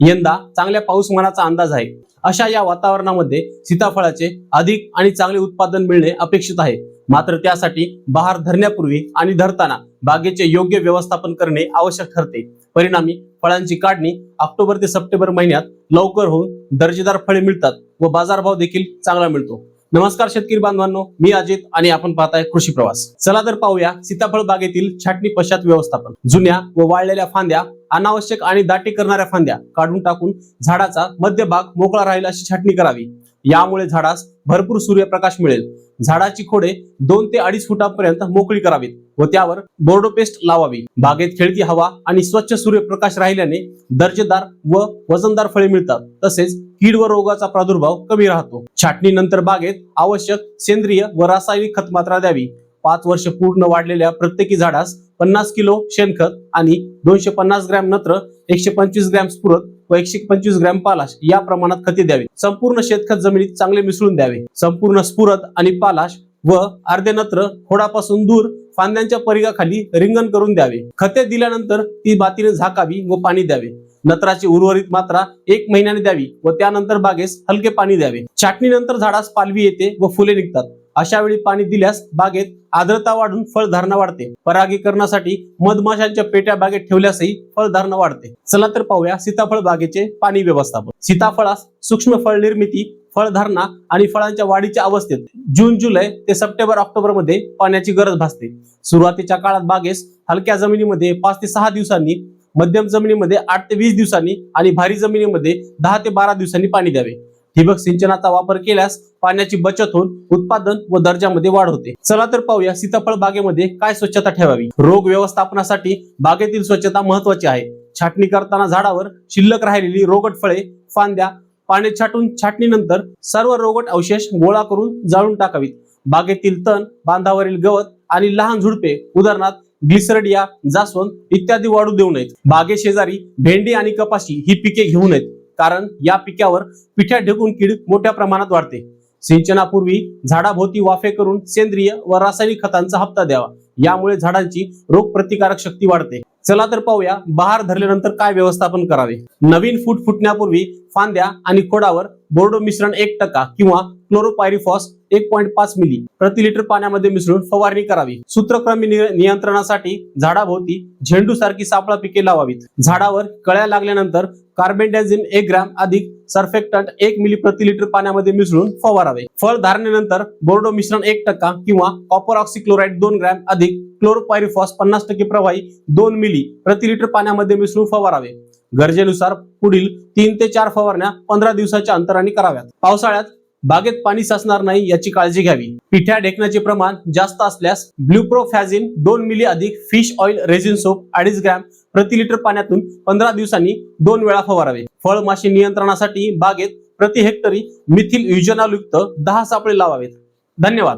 यंदा चांगल्या पाऊसमानाचा अंदाज आहे. अशा या वातावरणामध्ये सीताफळाचे अधिक आणि चांगले उत्पादन मिळणे अपेक्षित आहे. मात्र त्यासाठी बहार धरण्यापूर्वी आणि धरताना बागेचे योग्य व्यवस्थापन करणे आवश्यक ठरते. परिणामी फळांची काढणी ऑक्टोबर ते सप्टेंबर महिन्यात लवकर होऊन दर्जेदार फळे मिळतात व बाजारभाव देखील चांगला मिळतो. नमस्कार शेतकरी बांधवांनो मी अजित आणि आपण पाहताय कृषी प्रवास. चला तर पाहूया सीताफळ बागेतील छाटणी पश्चात व्यवस्थापन. जुन्या व वाळलेल्या फांद्या अनावश्यक आणि दाटी करणाऱ्या फांद्या काढून टाकून झाडाचा मध्यभाग मोकळा राहील अशी छाटणी करावी. यामुळे झाडास भरपूर सूर्यप्रकाश मिळेल. झाडाची खोडे दोन ते अडीच फुटापर्यंत मोकळी करावीत व त्यावर बोर्डो पेस्ट लावावी. बागेत खेळती हवा आणि स्वच्छ सूर्यप्रकाश राहिल्याने दर्जेदार व वजनदार फळे मिळतात. तसेच कीड व रोगाचा प्रादुर्भाव कमी राहतो. छाटणीनंतर बागेत आवश्यक सेंद्रिय व रासायनिक खत मात्रा द्यावी. पाच वर्ष पूर्ण वाढलेल्या प्रत्येकी झाडास पन्नास किलो शेणखत आणि दोनशे पन्नास ग्रॅम नत्र एकशे पंचवीस ग्रॅम स्फुरत व एकशे पंचवीस ग्रॅम पालाश या प्रमाणात खते द्यावे. संपूर्ण शेतखत जमिनीत चांगले मिसळून द्यावे. संपूर्ण स्फुरत आणि पालाश व अर्धे नत्र खोडापासून दूर फांद्यांच्या परिघाखाली रिंगण करून द्यावे. खते दिल्यानंतर ती बातीने झाकावी व पाणी द्यावे. नत्राची उर्वरित मात्रा एक महिन्याने द्यावी व त्यानंतर बागेस हलके पाणी द्यावे. छाटणीनंतर झाडास पालवी येते व फुले निघतात. अशा वेळी पाणी दिल्यास बागेत आर्द्रता वाढून फळधारणा वाढते. परागीकरणासाठी मधमाशांच्या पेट्या बागेत ठेवल्यासही फळधारणा वाढते. चला तर पाहूया सीताफळ बागेचे पाणी व्यवस्थापन. सीताफळास सूक्ष्म फळ निर्मिती फळधारणा आणि फळांच्या वाढीच्या अवस्थेत जून जुलै ते सप्टेंबर ऑक्टोबरमध्ये पाण्याची गरज भासते. सुरुवातीच्या काळात बागेस हलक्या जमिनीमध्ये पाच ते सहा दिवसांनी मध्यम जमिनीमध्ये आठ ते वीस दिवसांनी आणि भारी जमिनीमध्ये दहा ते बारा दिवसांनी पाणी द्यावे. ठिबक सिंचनाचा वापर केल्यास पाण्याची बचत होऊन उत्पादन व दर्जामध्ये वाढ होते. चला तर पाहूया सीताफळ बागेमध्ये काय स्वच्छता ठेवावी? रोग व्यवस्थापनासाठी बागेतील स्वच्छता महत्वाची आहे. छाटणी करताना झाडावर शिल्लक राहिलेली रोगट फळे फांद्या पाणी छाटून छाटणीनंतर सर्व रोगट अवशेष गोळा करून जाळून टाकावीत. बागेतील तण बांधावरील गवत आणि लहान झुडपे उदाहरणार्थ ग्लिसरडिया जास्वंद इत्यादी वाढू देऊ नयेत. बागे शेजारी भेंडी आणि कपाशी ही पिके घेऊ नयेत. कारण या पिकावर पिठ्या ढेकून कीड मोठ्या प्रमाणात वाढते. सिंचनापूर्वी झाडाभोवती वाफे करून सेंद्रिय व रासायनिक खतांचा हप्ता द्यावा. यामुळे झाडांची रोग प्रतिकारक शक्ती वाढते. चला तर पाहूया बहार धरल्यानंतर काय व्यवस्थापन करावे. नवीन फूट फुटण्यापूर्वी फांद्या आणि खोडावर बोर्डो मिश्रण एक टक्का किंवा क्लोरोपायरिफॉस एक पॉईंट पाच मिली. प्रति लिटर पाण्यामध्ये मिसळून फवारणी करावी. सूत्रक्रमी नियंत्रणासाठी झाडाभोवती झेंडू सारखी सापळा पिके लावावीत. झाडावर कळ्या लागल्यानंतर कार्बेंडाझिम एक ग्रॅम अधिक सर्फेक्टंट एक मिली प्रति लिटर पाण्यामध्ये मिसळून फवारावे. फळ धारणेनंतर बोर्डो मिश्रण एक टक्का किंवा कॉपर ऑक्सिक्लोराईड दोन ग्रॅम अधिक क्लोरोपायरिफॉस पन्नास टक्के प्रवाही दोन मिली प्रति लिटर पाण्यामध्ये मिसळून फवारावे. गरजेनुसार पुढील तीन ते चार फवारण्या पंधरा दिवसाच्या अंतराने कराव्यात. पावसाळ्यात बागेत पाणी साचणार नाही याची काळजी घ्यावी. पिठ्या ढेकण्याचे प्रमाण जास्त असल्यास ब्ल्यूप्रोफॅझिन दोन मिली अधिक फिश ऑइल रेझिन सोप अडीच ग्रॅम प्रति लिटर पाण्यातून पंधरा दिवसांनी दोन वेळा फवारावे. फळ माशी नियंत्रणासाठी बागेत प्रति हेक्टरी मिथिल युजनालयुक्त दहा सापळे लावावेत. धन्यवाद.